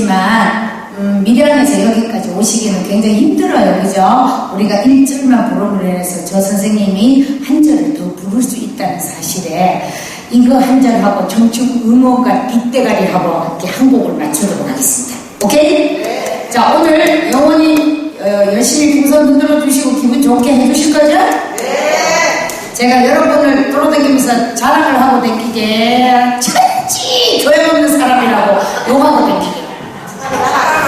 있지만 음, 밀양에서 여기까지 오시기는 굉장히 힘들어요. 그죠? 우리가 1절만 부름으로 해서 저 선생님이 한 절을 더 부를 수 있다는 사실에 이거 한 절하고 청축 응원가 빗대가리하고 함께 한 곡을 맞추도록 하겠습니다. 오케이? 자, 오늘 영원히 어, 열심히 풍선 흔들어 주시고 기분 좋게 해주실 거죠? 제가 여러분을 돌아다니면서 자랑을 하고 다니게 천지 교회 없는 사람이라고 욕하고 다니게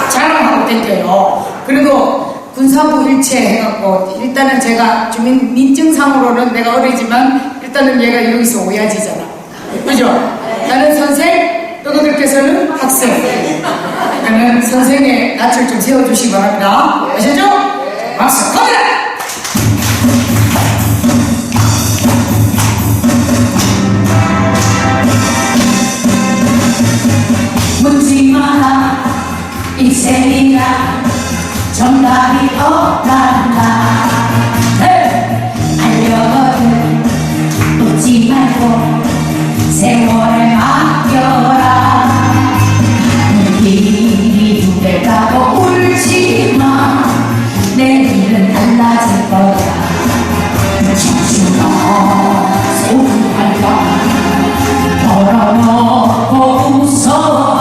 자랑하고 다녀요. 그리고 군사부 일체 해갖고 일단은 제가 주민 민증상으로는 내가 어리지만 일단은 얘가 여기서 오야지잖아. 그죠? 나는 선생, 너희들께서는 학생. 그러면 선생의 낯을 좀 세워주시기 바랍니다. 아시죠? 박수 갑니다! 묻지 마라 인생이라 정답이 없단다. 네, 알려거든 웃지 말고 세월에 맡겨라. 길이 누를까고 울지마. 내일은 달라질 거야. 소중한 걸 걸어놓고 웃어.